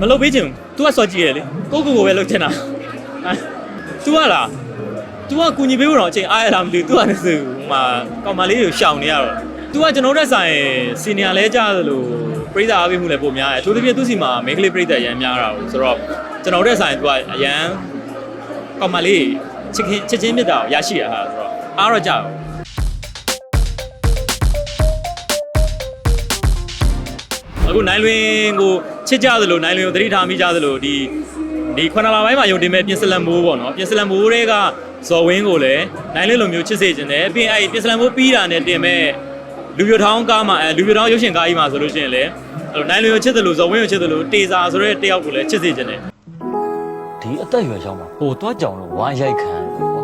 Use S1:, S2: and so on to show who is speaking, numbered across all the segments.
S1: မလုပ်ပေးချင်ဘူး तू ကစော်ကြည့်ရလေကိုကိုကိုပဲလုပ်ချင်တာအဲ तू ကလား तू ကကူညီပေးဖို့တော့အချိန်အားရလားမသိဘူး तू ကလည်းဆိုဟိုမှာကောင်မလေးကိုရှောင်နေရတော့ तू ကကျွန်တော်တို့ဆိုင်စီနီယာလဲကြားသလိုပြိဿအားပေးမှုလည်းပုံများတယ်အထူးသဖြင့်သူစီမှာမိန်းကလေးပြိဿရမ်းများတာကိုဆိုတော့ကျွန်တော်တို့ဆိုင် तू ကအရန်ကောင်မလေးချစ်ခင်ချစ်ချင်းမြတ်တာကိုရရှိရဟာဆိုတော့အားတော့ကြောက် အခုနိုင်လွင်ကို ချစ်ကြသလိုနိုင်လွင်ကိုသတိထားမိကြသလိုဒီဒီခုနစ်လပိုင်းမှာယုံတင်မဲ့ပြင်စလန်မိုးပေါ့နော်ပြင်စလန်မိုးတွေကဇော်ဝင်းကိုလည်းနိုင်လွင်လိုမျိုးချစ်စေခြင်းတယ်ပြီးရင်အဲ့ဒီပြင်စလန်မိုးပြီးတာနဲ့တင်မဲ့လူပြိုထောင်းကားမှာအဲလူပြိုထောင်းရုပ်ရှင်ကားကြီးမှာဆိုလို့ရှိရင်လည်းအဲ့လိုနိုင်လွင်ကိုချစ်သလိုဇော်ဝင်းကိုချစ်သလိုတေစာဆိုတဲ့တယောက်ကိုလည်းချစ်စေခြင်းတယ်
S2: ဒီအသက်အရွယ်ရောက်မှာဟိုသွားကြောင်လို့ဝါရိုက်ခံတယ်ကွာ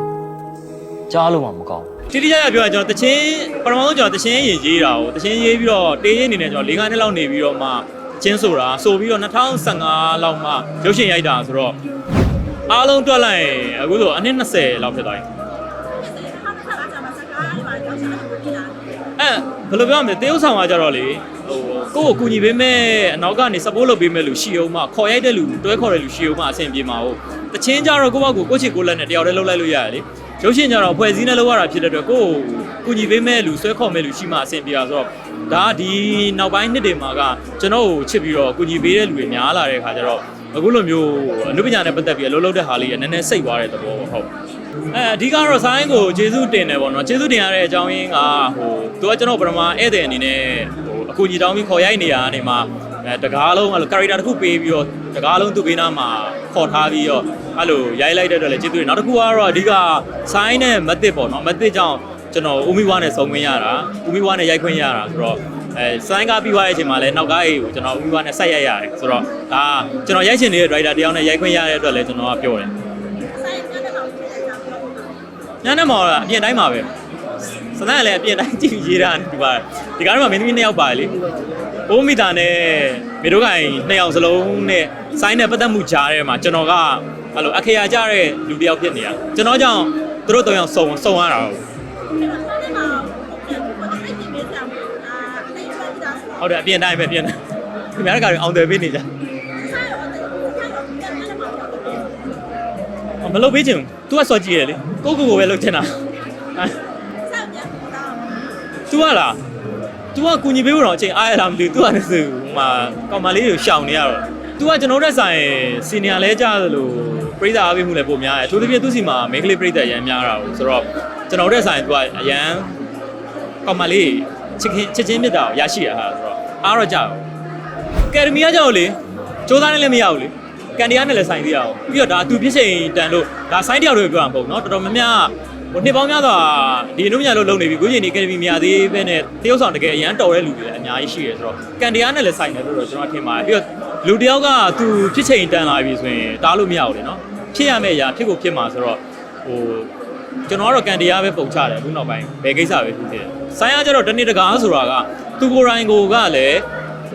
S2: ကြားလို့မှမကောင်း
S1: တိတိကျကျပြောရရင်ကျွန်တော်တချင်းပထမဆုံးကျွန်တော်တချင်းရင်ရေးတာကိုတချင်းရေးပြီးတော့တေးရင်အနေနဲ့ကျွန်တော်၄၅နှစ်လောက်နေပြီးတော့မှ ချင်းဆိုတာဆိုပြီးတော့2015လောက်မှရုပ်ရှင်ရိုက်တာဆိုတော့အားလုံးတွက်လိုက်ရင်အခုဆိုအနည်း20လောက်ဖြစ်သွားပြီအဲဘယ်လိုပြောရမလဲတေးဥဆောင်ကကြတော့လေဟိုကိုယ့်ကိုကူညီပေးမဲ့အနောက်ကနေ support လုပ်ပေးမဲ့လူရှိအောင်မှခေါ်ရိုက်တဲ့လူတွဲခေါ်တဲ့လူရှိအောင်မှအဆင်ပြေမှာဟုတ်တချင်းကြတော့ကိုယ့်ဘက်ကိုကိုယ့်ချစ်ကိုယ်လက်နဲ့တယောက်တည်းလှုပ်လိုက်လို့ရတယ်လေ ရုပ်ရှင်ကြတော့ဖွဲ့စည်းနဲ့လောက်ရတာဖြစ်တဲ့အတွက်ကိုယ်ကိုကူညီပေးမဲ့လူဆွဲခေါ်မဲ့လူရှိမှအဆင်ပြေတာဆိုတော့ဒါကဒီနောက်ပိုင်းနှစ်တွေမှာကကျွန်တော်ကိုချစ်ပြီးတော့ကူညီပေးတဲ့လူတွေများလာတဲ့ခါကျတော့အခုလိုမျိုးအနုပညာနဲ့ပတ်သက်ပြီးအလုပ်လုပ်တဲ့ဟာလေးကနည်းနည်းစိတ်သွားတဲ့သဘောပေါ့ဟုတ်အဲအဓိကတော့ဆိုင်းကိုကျေးဇူးတင်တယ်ပေါ့နော်ကျေးဇူးတင်ရတဲ့အကြောင်းရင်းကဟိုသူကကျွန်တော်ပထမဧည့်သည်အနေနဲ့ဟိုအကူညီတောင်းပြီးခေါ်ရိုက်နေရတာနေမှာ အဲတကားလုံးအဲ့လို character တစ်ခုပေးပြီးတော့တကားလုံးသူ့ဘေးနားမှာခေါ်ထားပြီးတော့အဲ့လိုရိုက်လိုက်တဲ့အတွက်လည်းကျေးဇူးတင်နောက်တစ်ခုကတော့အဓိကဆိုင်းနဲ့မက်တစ်ပေါ့နော်မက်တစ်ကြောင့်ကျွန်တော်ဦးမီဝါနဲ့ဆုံခွင့်ရတာဦးမီဝါနဲ့ရိုက်ခွင့်ရတာဆိုတော့အဲဆိုင်းကားပြီးသွားတဲ့အချိန်မှာလည်းနောက်ကားကြီးကိုကျွန်တော်ဦးမီဝါနဲ့ဆက်ရိုက်ရတယ်ဆိုတော့ဒါကျွန်တော်ရိုက်ချင်နေတဲ့ driver တယောက်နဲ့ရိုက်ခွင့်ရတဲ့အတွက်လည်းကျွန်တော်ကပြောတယ်ညနေမှာအပြင်တိုင်းမှာပဲစနက်လည်းအပြင်တိုင်းကြည့်ရေးတာဒီပါဒီကားတော့မင်းသမီးနှစ်ယောက်ပါတယ်လေ အိုးမီတာနဲ့မေတို့ကိုင်နှစ်ယောက်စလုံးနဲ့ဆိုင်းနဲ့ပတ်သက်မှုကြားထဲမှာကျွန်တော်ကအဲ့လိုအခရာကြတဲ့လူတစ်ယောက်ဖြစ်နေတာကျွန်တော်ကြောင့်သူတို့သုံးယောက်စုံစုံရတာဟုတ်တယ်အပြင်တိုင်းပဲအပြင်တိုင်းခင်ဗျားတို့ကအောင်တယ်ပေးနေကြမလုပ်ပေးချင်ဘူး तू ကစော်ကြည့်ရလေကိုကိုကိုပဲလုပ်ချင်တာအဲ तू ကလား ။ तू ကကူညီပေးဖို့တော့အချိန်အားရလားမသိဘူး။ तू ကလည်းဆိုဟိုမှာကောင်မလေးကိုရှောင်နေရတော့ तू ကကျွန်တော်တို့ဆိုင်စီနီယာလဲကြသလိုပရိသတ်အားပေးမှုလည်းပုံများတယ်။အထူးသဖြင့်သူ့စီမှာမိန်းကလေးပရိသတ်အရန်များတာကိုဆိုတော့ကျွန်တော်တို့ဆိုင် तू ကအရန်ကောင်မလေးချစ်ခင်ချစ်ချင်းမြတ်တာကိုရရှိရဟာဆိုတော့အားတော့ကြောက်။ကယ်ဒမီကကြောက်လေစူးစမ်းနေလည်းမရဘူးလေ။ကန်တရားနဲ့လည်းဆိုင်သေးရအောင်ပြီးတော့ဒါသူဖြစ်ချိန်တန်လို့ဒါဆိုင်တယောက်တွေပြောတာမဟုတ်နော်တော်တော်များများ ဟိုနှစ်ပေါင်းများစွာဒီအနုမြလို့လုပ်နေပြီကိုကြီးနေအကယ်ဒမီမြာသေးပဲနဲ့တရုတ်ဆောင်တကယ်အရန်တော်တဲ့လူတွေလည်းအများကြီးရှိတယ်ဆိုတော့ကန်တရားနဲ့လည်းဆိုင်တယ်လို့တော့ကျွန်တော်ထင်ပါတယ်ပြီးတော့လူတယောက်ကသူဖြစ်ချိန်တန်လာပြီဆိုရင်တားလို့မရဘူးလေနော်ဖြစ်ရမယ့်အရာဖြစ်ကိုဖြစ်မှာဆိုတော့ဟိုကျွန်တော်ကတော့ကန်တရားပဲပုံချတယ်အခုနောက်ပိုင်းဘယ်ကိစ္စပဲဖြစ်ဖြစ်ဆိုင်ရကြတော့တနေ့တကာဆိုတာကသူကိုယ်တိုင်ကိုကလည်း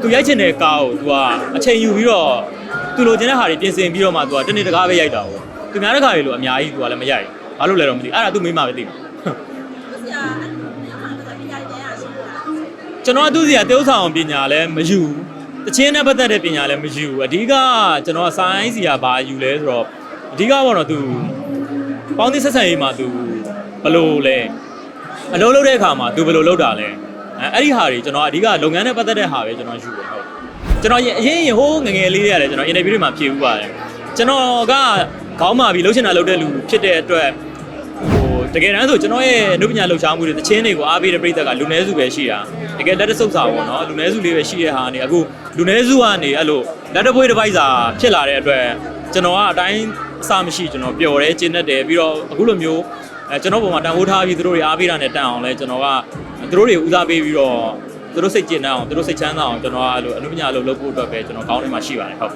S1: သူရိုက်ချင်တဲ့ကားကိုသူကအချိန်ယူပြီးတော့သူလိုချင်တဲ့ဟာတွေပြင်ဆင်ပြီးတော့မှသူကတနေ့တကာပဲရိုက်တာပေါ့သူများတကာတွေလိုအများကြီးသူကလည်းမရိုက်ဘူး ဘာလို့လဲတော့မသိအဲ့ဒါသူ့မိမပဲသိမှာကျွန်တော်သူ့စီကတေဥဆောင်ပညာလည်းမယူတချင်းနဲ့ပတ်သက်တဲ့ပညာလည်းမယူအဓိကကျွန်တော်ဆိုင်းစီကဘာယူလဲဆိုတော့အဓိကပေါ့နော်သူပေါင်းသင်းဆက်ဆံရေးမှာသူဘလို့လဲအလုပ်လုပ်တဲ့အခါမှာသူဘလို့လုပ်တာလဲအဲ့ဒီဟာတွေကျွန်တော်အဓိကလုပ်ငန်းနဲ့ပတ်သက်တဲ့ဟာပဲကျွန်တော်ယူတယ်ဟုတ်ကျွန်တော်အရင်ရင်ဟိုးငငယ်လေးတွေရတယ်ကျွန်တော် interview တွေမှာဖြေဦးပါတယ်ကျွန်တော်ကခေါင်းမာပြီးလှုပ်ရှင်တာလှုပ်တဲ့လူဖြစ်တဲ့အတွက် တကယ်တမ်းဆိုကျွန်တော်ရဲ့အနုပညာလှုပ်ရှားမှုတွေတချင်းတွေကိုအားပေးတဲ့ပြည်သက်ကလူနည်းစုပဲရှိတာတကယ်လက်တဆုပ်စာပေါ့နော်လူနည်းစုလေးပဲရှိတဲ့ဟာကနေအခုလူနည်းစုကနေအဲ့လိုလက်တပွေးတစ်ပိုက်စာဖြစ်လာတဲ့အတွက်ကျွန်တော်ကအတိုင်းအစမရှိကျွန်တော်ပျော်တယ်ကျဉ်တ်တယ်ပြီးတော့အခုလိုမျိုးအဲကျွန်တော်ပုံမှာတန်ဖိုးထားပြီးသူတို့တွေအားပေးတာနဲ့တန်အောင်လဲကျွန်တော်ကသူတို့တွေကိုဦးစားပေးပြီးတော့သူတို့စိတ်ကျဉ်တတ်အောင်သူတို့စိတ်ချမ်းသာအောင်ကျွန်တော်ကအဲ့လိုအနုပညာလုပ်လုပ်ဖို့အတွက်ပဲကျွန်တော်ကောင်းနေမှာရှိပါတယ်ဟုတ်